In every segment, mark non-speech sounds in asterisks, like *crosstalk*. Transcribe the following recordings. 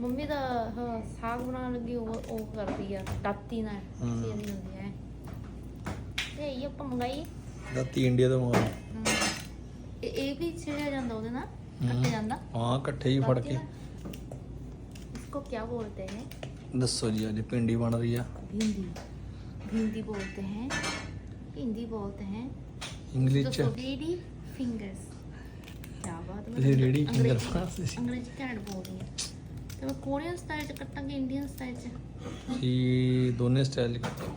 Mummy ਦਾ ਹਾਂ, ਸਾਗ ਬਣਾਉਣ ਲੱਗੀ ਉਹ ਉਹ ਕਰਦੀ ਆ ਦਾਤੀ ਨਾਲ ਹਮ। ਸੇਰੀ ਹੁੰਦੀ ਹੈ ਤੇ ਇਹ ਆਪਾਂ ਮੰਗਾਈ ਦਾਤੀ ਇੰਡੀਆ ਤੋਂ ਮੰਗਾ ਹਮ। ਇਹ ਇਹ ਵੀ ਛਿੜਿਆ ਜਾਂਦਾ ਉਹਦੇ ਨਾਲ ਹਮ। ਕੱਟ ਜਾਂਦਾ ਹਾਂ ਇਕੱਠੇ ਹੀ ਫੜ ਦਾਤੀ ਕੇ ਨਾਲ। इसको क्या बोलते हैं ਦੱਸੋ ਜੀ ਅੱਜ ਪਿੰਡੀ ਬਣ ਰਹੀ ਆ भिंडी भिंडी बोलते हैं भिंडी बोलते हैं ਇੰਗਲਿਸ਼ तो ਚ रेडी फिंगर्स क्या बात है ਤੁਸੀਂ ਰੇੜੀ ਫਿੰਗਰ अंग्रेजी ਫਰਾਂਸ ਸੀ अंग्रेजी ਘੈਂਟ ਬੋਲਦੀ ਹੈ ਤੇ ਚ ਇੰਡੀਅਨ ਸਟਾਈਲ ਚ। ਜੀ ਦੋਨੇ ਸਟਾਈਲ ਕੱਟੋ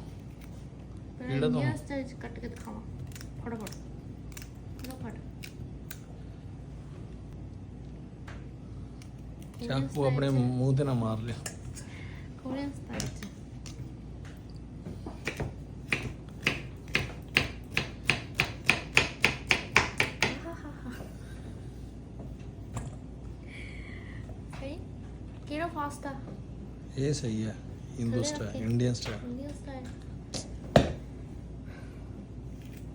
ਕਿਹੜਾ ਤੋਂ? ਇੰਡੀਅਨ ਸਟਾਈਲ ਚ ਕੱਟ ਕੇ ਦਿਖਾਵਾਂ। ਫਟਾਫਟ। ਲੋ ਫਟ। ਚਾਕੂ ਆਪਣੇ ਮੂੰਹ ਤੇ ਨਾ ਮਾਰ ਲਿਆ। ਕੋਰੀਅਨ ਸਟਾਈਲ ਚ। ਫਾਸਟਾ ਇਹ ਸਹੀ ਹੈ Hindu style Indian style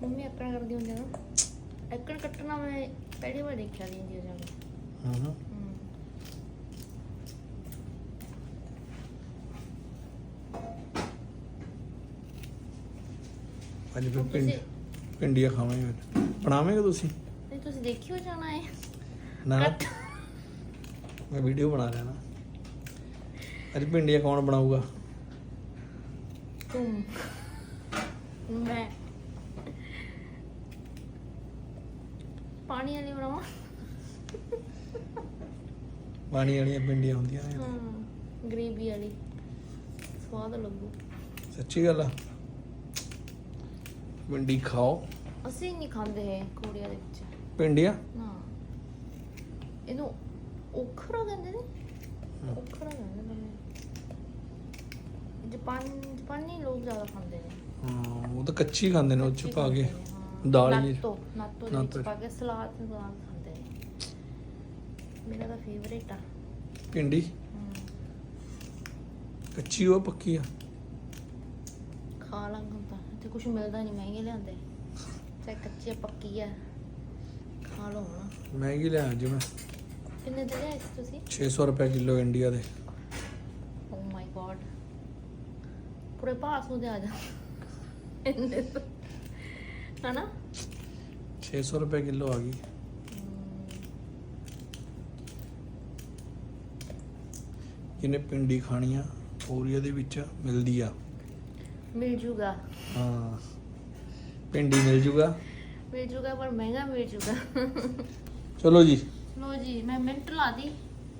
mummy ਆਪਣਾ ਕਰਦੀ ਹੁੰਦੀ ਨਾ। ਐਕਣ ਕੱਟਣਾ ਮੈਂ ਪਹਿਲੀ ਵਾਰ ਦੇਖਿਆ ਦੀ ਇੰਡੀਆ ਜਾ ਕੇ ਹਾਂ ਹਾਂ। ਅੱਜ ਫਿਰ ਹੁਣ ਪਿੰਡ ਪਿੰਡੀਆਂ ਖਾਵਾਂਗੇ ਫਿਰ ਬਣਾਵੇਂਗੇ ਤੁਸੀਂ? ਨਹੀਂ ਤੁਸੀਂ ਦੇਖਿਓ ਜਾਣਾ ਹੈ ਨਾ। ਮੈਂ ਵੀਡੀਓ ਬਣਾ ਨਾ। ਅੱਜ ਪਿੰਡੀਆਂ ਕੌਣ ਬਣਾਊਗਾ? ਮੈਂ। ਪਾਣੀ ਵਾਲੀ ਬਣਾਵਾਂ? ਪਾਣੀ ਵਾਲੀਆਂ ਪਿੰਡੀਆਂ ਹੁੰਦੀਆਂ ਨੇ। ਹਾਂ ਗ੍ਰੇਵੀ ਵਾਲੀ। ਸਵਾਦ ਲੱਗੂ। ਸੱਚੀ ਗੱਲ ਆ। ਪਿੰਡੀ ਖਾਓ। ਅਸੀਂ ਨਹੀਂ ਖਾਂਦੇ ਹੈ ਕੋਰੀਆ ਦੇ ਵਿੱਚ। ਪਿੰਡੀਆਂ ਨਾ। ਇਹਨੂੰ ਉਖਰਾ ਕਹਿੰਦੇ ਨੇ। ਉਖਰਾ ਕਹਿੰਦੇ ਨੇ। ਜਾਪਾਨ ਜਾਪਾਨੀ ਲੋਕ ਜ਼ਿਆਦਾ ਖਾਂਦੇ ਨੇ। ਹਾਂ ਉਹ ਤਾਂ ਕੱਚੀ ਖਾਂਦੇ ਨੇ ਉਹ ਚ ਪਾ ਕੇ। ਦਾਲ ਹੀ। ਨਾਤੋ ਨਾਤੋ ਦੇ ਵਿੱਚ ਨਾਤੋ। ਪਾ ਕੇ ਸਲਾਦ ਦੇ ਨਾਲ ਖਾਂਦੇ ਨੇ। ਮੇਰਾ ਤਾਂ ਫੇਵਰੇਟ ਆ। ਪਿੰਡੀ ਹਮ, ਕੱਚੀ ਉਹ ਪੱਕੀ ਆ? ਖਾ ਲਾਂਗਾ ਹੁਣ ਤਾਂ। ਇੱਥੇ ਕੁਝ ਮਿਲਦਾ ਨਹੀਂ ਮਹਿੰਗੇ ਲਿਆਂਦੇ। ਚਾਹੇ ਕੱਚੀ ਆ ਪੱਕੀ ਆ ਖਾ ਲਓ ਹੁਣ। ਮਹਿੰਗੀ ਲਿਆ ਅੱਜ ਮੈਂ। ਕਿੰਨੇ ਦੇ ਲਿਆਏ ਸੀ ਤੁਸੀਂ? 600 ਰੁਪਏ ਕਿਲੋ ਇੰਡੀਆ ਦੇ। ਪਾਸ ਨੂੰ ਦੇ ਆ ਜਾ। ਇੰਨੇ ਤੋਂ। ਹਨਾ? 600 ਰੁਪਏ ਕਿਲੋ ਆ ਗਈ। ਜਿਹਨੇ ਪਿੰਡੀ ਖਾਣੀ ਆ ਦੇ ਵਿੱਚ ਮਿਲਦੀ ਆ। ਮਿਲ ਜੂਗਾ। ਹਾਂ। ਪਿੰਡੀ ਮਿਲ ਜੂਗਾ। ਮਿਲ ਜੂਗਾ ਪਰ ਮਹਿੰਗਾ ਮਿਲ ਜੂਗਾ। ਚਲੋ ਜੀ। ਲੋ ਜੀ ਮੈਂ ਮਿੰਟ ਲਾ ਦੀ।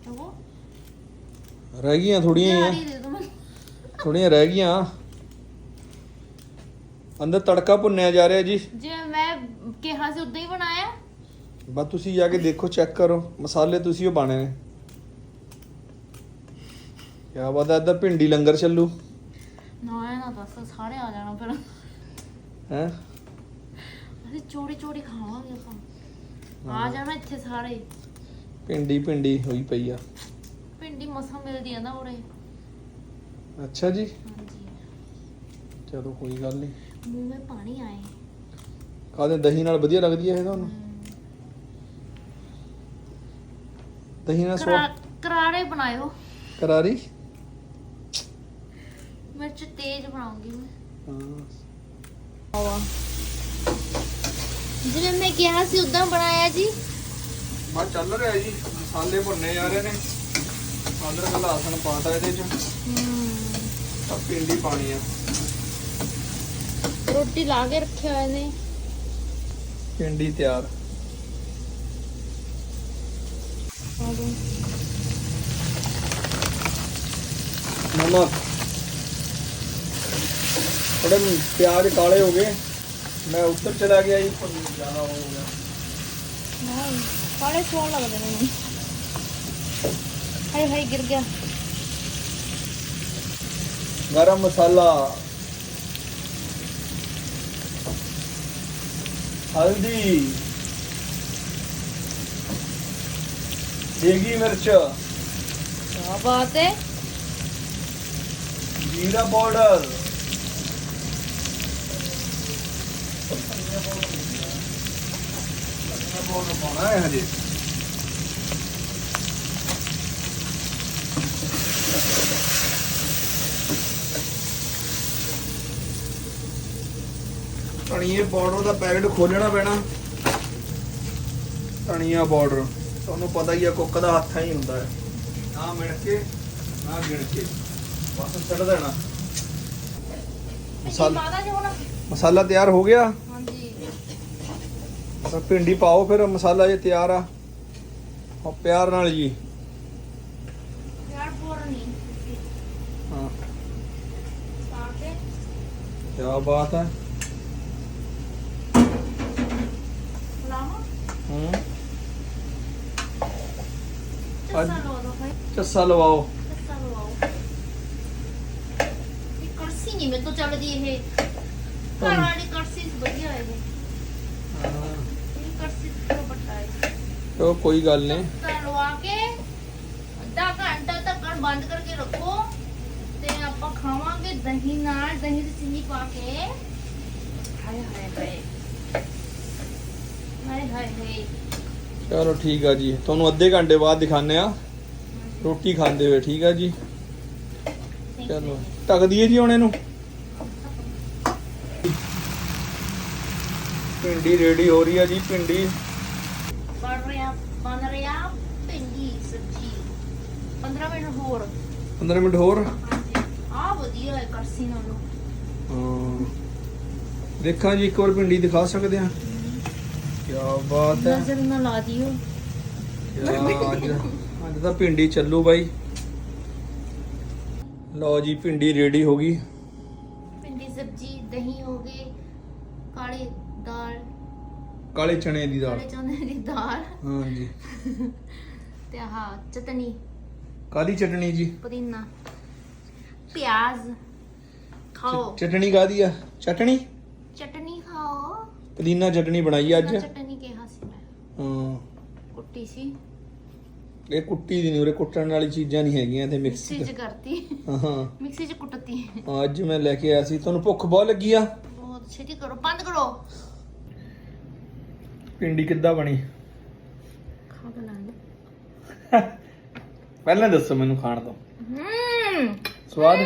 ਉਹ ਰਹਿ ਗਈਆਂ ਥੋੜੀਆਂ ਹੀ ਦਿਹਾੜੀ ਆ ਦੇ ਦੋ ਮੈਨੂੰ। ਥੋੜੀਆਂ ਰਹਿ ਗਈਆਂ। ਅੰਦਰ ਤੜਕਾ ਭੁੰਨਿਆ ਜਾ ਰਿਹਾ ਜੀ। ਜਿਵੇਂ ਮੈਂ ਕਿਹਾ ਸੀ ਉਦਾਂ ਹੀ ਬਣਾਇਆ। ਬਸ ਤੁਸੀਂ ਜਾ ਕੇ ਦੇਖੋ ਚੈੱਕ ਕਰੋ। ਮਸਾਲੇ ਤੁਸੀਂ ਉਹ ਬਾਣੇ ਨੇ। ਕਿਆ ਬਾਤ ਹੈ ਇੱਧਰ ਭਿੰਡੀ ਲੰਗਰ ਚੱਲੂ। ਨਾ ਇਹ ਨਾ ਦੱਸ ਸਾਰੇ ਆ ਜਾਣਾ ਫਿਰ। ਹੈ? ਅਸੀਂ ਚੋੜੀ ਚੋੜੀ ਖਾਵਾਂਗੇ ਆਪਾਂ। ਆ ਜਾਣਾ ਇੱਥੇ ਸਾਰੇ। ਭਿੰਡੀ ਭਿੰਡੀ ਹੋਈ ਪਈ ਆ। ਭਿੰਡੀ ਮਸਾਂ ਮਿਲਦੀ ਆ ਨਾ ਉਰੇ। ਅੱਛਾ ਜੀ। ਹਾਂਜੀ। ਚਲੋ ਕੋਈ ਗੱਲ ਨਹੀਂ। ਮੂੰਹ ਮੇ ਪਾਣੀ ਆਏ। ਕਾਹਦੇ ਦਹੀਂ ਨਾਲ ਵਧੀਆ ਲੱਗਦੀ ਹੈ ਇਹ ਤੁਹਾਨੂੰ? ਦਹੀਂ ਨਾਲ ਕਰਾ ਸਵਾਦ ਕਰਾਰੇ ਬਣਾਇਓ। ਕਰਾਰੀ? ਮਿਰਚ ਤੇਜ਼ ਬਣਾਉਂਗੀ ਮੈਂ। ਹਾਂ। ਆਵਾ ਜਿਵੇਂ ਮੈਂ ਕਿਹਾ ਸੀ ਉਦਾਂ ਬਣਾਇਆ ਜੀ। ਬਸ ਚੱਲ ਰਿਹਾ ਜੀ। ਮਸਾਲੇ ਭੁੰਨੇ ਜਾ ਰਹੇ ਨੇ। ਅਦਰਕ ਲਸਣ ਪਾਤਾ ਇਹਦੇ ਚ। ਤਾਂ ਭਿੰਡੀ ਪਾਣੀ ਆ। ਰੋਟੀ ਲਾ ਕੇ ਰੱਖਿਆ ਹੋਏ ਨੇ ਭਿੰਡੀ ਤਿਆਰ। ਨਮਕ। ਥੋੜੇ ਪਿਆਜ਼ ਕਾਲੇ ਹੋ ਗਏ। ਮੈਂ ਉੱਧਰ ਚਲਾ ਗਿਆ ਜੀ ਪਰ ਜ਼ਿਆਦਾ ਹੋ ਗਿਆ। ਨਾ ਬੜੇ ਸਵਾਦ ਲੱਗਦੇ ਨੇ। ਮੈਨੂੰ ਹਾਏ ਹਾਏ ਗਿਰ ਗਿਆ ਗਰਮ ਮਸਾਲਾ ਹਲਦੀ ਦੇਗੀ ਮਿਰਚ ਕੀ ਬਾਤ ਹੈ ਜੀਰਾ ਪਾਊਡਰ ਪਾਉਣਾ ਹੈ ਹਜੇ ਧਣੀਏ ਬਾਰਡਰ ਦਾ ਪੈਕਟ ਖੋਲਣਾ ਪੈਣਾ। ਧਣੀਆ ਬਾਰਡਰ ਤੁਹਾਨੂੰ ਪਤਾ ਹੀ ਆ ਕੁੱਕ ਦਾ ਹੱਥ ਹੀ ਹੁੰਦਾ ਹੈ। ਨਾ ਮਿਣ ਕੇ ਨਾ ਗਿਣ ਕੇ ਬਸ ਛੱਡ ਦੇਣਾ। ਮਸਾਲਾ ਮਸਾਲਾ ਤਿਆਰ ਹੋ ਗਿਆ? ਹਾਂਜੀ। ਤਾਂ ਭਿੰਡੀ ਪਾਓ ਫਿਰ ਮਸਾਲਾ ਜੇ ਤਿਆਰ ਆ। ਉਹ ਪਿਆਰ ਨਾਲ ਜੀ। ਯਾਰ ਪੂਰ ਨਹੀਂ। ਹਾਂ। ਪਾ ਕੇ। ਕੀ ਬਾਤ ਹੈ। ਲਾਵਾਂ ਹੂੰ। ਚੱਸਾ ਲੋ ਦੋ ਭਾਈ। ਚੱਸਾ ਲਵਾਓ। ਚੱਸਾ ਲਵਾਓ। ਇਹ ਕਰਸੀ ਨਹੀਂ ਮੇਰੇ ਤੋਂ ਚੱਲਦੀ ਇਹ। ਘਰ ਵਾਲੀ ਕਰਸੀ ਵਧੀਆ ਹੈ ਇਹ। ਹਾਂ। ਇਹ ਕਰਸੀ ਤੋਂ ਵੱਡਾ ਹੈ। ਚਲੋ ਕੋਈ ਗੱਲ ਨਹੀਂ ਚੱਸਾ ਲਵਾ ਕੇ ਅੱਧਾ ਘੰਟਾ ਤੱਕ ਬੰਦ ਕਰਕੇ ਰੱਖੋ। ਤੇ ਆਪਾਂ ਖਾਵਾਂਗੇ ਦਹੀਂ ਨਾਲ। ਦਹੀਂ ਦੀ ਚੀਨੀ ਪਾ ਕੇ। ਹਾਏ ਹਾਏ ਹਾਏ। ਚਲੋ ਠੀਕ ਆ ਜੀ। ਤੁਹਾਨੂੰ ਅੱਧੇ ਘੰਟੇ ਬਾਅਦ ਦਿਖਾਣੇ ਆ। ਰੋਟੀ ਖਾਂਦੇ ਹੋਏ ਠੀਕ ਆ ਜੀ? ਚਲੋ ਢੱਕ ਦਈਏ ਜੀ ਹੁਣ ਇਹਨੂੰ? ਭਿੰਡੀ ਰੈਡੀ ਹੋ ਰਹੀ ਆ ਜੀ ਭਿੰਡੀ। ਬਣ ਰਿਹਾ ਬਣ ਰਿਹਾ ਭਿੰਡੀ ਸਬਜੀ। 15 ਮਿੰਟ ਹੋਰ। 15 ਮਿੰਟ ਹੋਰ? ਆ ਵਧੀਆ ਹੈ ਕਰਸੀ ਨਾਲੋਂ। ਹਾਂ। ਦੇਖਾਂ ਜੀ ਇੱਕ ਵਾਰ ਭਿੰਡੀ ਦਿਖਾ ਸਕਦੇ ਆ। ਕੀ ਬਾਤ ਹੈ। ਨਜ਼ਰ ਨਾ ਲਾ ਦਿਓ। ਕਿਆ ਅੱਜ ਅੱਜ ਤਾਂ ਭਿੰਡੀ ਚੱਲੂ ਬਾਈ। ਲਓ ਜੀ ਭਿੰਡੀ ਰੈਡੀ ਹੋ ਗਈ। ਭਿੰਡੀ ਸਬਜੀ ਦਹੀਂ ਹੋ ਗਏ ਕਾਲੀ ਦਾਲ। ਕਾਲੇ ਚਣੇ ਦੀ ਦਾਲ। ਕਾਲੇ ਚਨੇ ਦੀ ਦਾਲ। ਹਾਂ ਜੀ ਤੇ ਆਹ ਚਟਨੀ। ਕਾਲੀ ਚਟਣੀ ਜੀ? ਪੁਦੀਨਾ। ਪਿਆਜ਼। ਖਾਓ। ਚਟਣੀ ਕਾਦੀ ਆ? ਚਟਣੀ ਚਟਨੀ ਖਾਓ। ਪੁਦੀਨਾ ਚਟਣੀ ਬਣਾਈ ਅੱਜ? ਚਟਨੀ ਕਿਹਾ ਸੀ ਮੈਂ। ਹਾਂ। ਕੁੱਟੀ ਸੀ। ਇਹ ਕੁੱਟੀ ਦੀ ਨਹੀਂ ਉਰੇ ਕੁੱਟਣ ਵਾਲੀ ਚੀਜ਼ਾਂ ਨਹੀਂ ਹੈਗੀਆਂ ਤੇ ਮਿਕਸ ਮਿਕਸੀ ਚ ਕਰਤੀ। ਹਾਂ। ਮਿਕਸੀ ਚ ਕੁੱਟਤੀ। ਅੱਜ ਮੈਂ ਲੈ ਕੇ ਆਇਆ ਸੀ। ਤੁਹਾਨੂੰ ਭੁੱਖ ਬਹੁਤ ਲੱਗੀ ਆ? ਬਹੁਤ। ਛੇਤੀ ਕਰੋ ਬੰਦ ਕਰੋ। ਭਿੰਡੀ ਕਿੱਦਾਂ ਬਣੀ? ਖਾ ਲਾਂ ਪਹਿਲਾਂ ਦੱਸੋ ਮੈਨੂੰ ਖਾਣ ਤੋਂ। ਸਵਾਦ?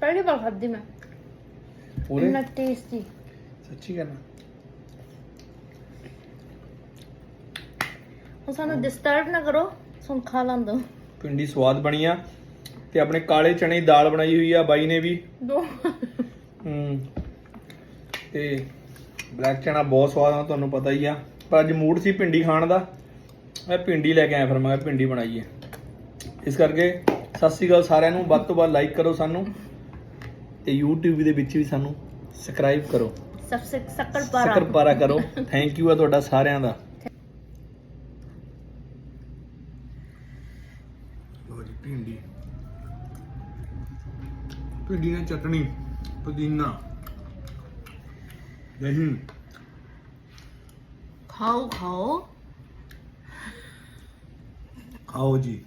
ਪਹਿਲੀ ਵਾਰ ਖਾਧੀ ਮੈਂ। ਇੰਨਾ ਟੇਸਟੀ ਸੱਚੀ ਕਹਿਣਾ ਹੁਣ ਸਾਨੂੰ ਡਿਸਟਰਬ ਨਾ ਕਰੋ ਸੁਣ ਖਾ ਲੰਦੋ। ਭਿੰਡੀ ਸਵਾਦ ਬਣੀ ਆ ਤੇ ਆਪਣੇ ਕਾਲੇ ਚਣੇ ਦੀ ਦਾਲ ਬਣਾਈ ਹੋਈ ਆ ਬਾਈ ਨੇ ਵੀ। ਦੋ। ਹੂੰ। ਤੇ ਬਲੈਕ ਚਨਾ ਬਹੁਤ ਸਵਾਦ ਆ ਤੁਹਾਨੂੰ ਪਤਾ ਹੀ ਆ। ਪਰ ਅੱਜ ਮੂਡ ਸੀ ਭਿੰਡੀ ਖਾਣ ਦਾ। ਮੈਂ ਭਿੰਡੀ ਲੈ ਕੇ ਆਇਆ ਫਿਰ ਮੈਂ ਕਿਹਾ ਭਿੰਡੀ ਬਣਾਈ ਹੈ ਇਸ ਕਰਕੇ ਸਤਿ ਸ਼੍ਰੀ ਅਕਾਲ ਸਾਰਿਆਂ ਨੂੰ। ਵੱਧ ਤੋਂ ਵੱਧ ਲਾਈਕ ਕਰੋ ਸਾਨੂੰ ਤੇ YouTube ਦੇ ਵਿੱਚ ਵੀ ਸਾਨੂੰ ਸਬਸਕ੍ਰਾਈਬ ਕਰੋ। ਸਭ ਸ਼ੱਕਰ ਪਾਰਾ। ਸ਼ੱਕਰ ਪਾਰਾ ਕਰੋ। *laughs* ਥੈਂਕ ਯੂ ਆ ਤੁਹਾਡਾ ਸਾਰਿਆਂ ਦਾ। ਜੀ ਭਿੰਡੀ। ਭਿੰਡੀ ਨਾਲ ਚਟਣੀ ਪੁਦੀਨਾ ਦਹੀਂ। ਖਾਓ ਖਾਓ। ਖਾਓ ਜੀ।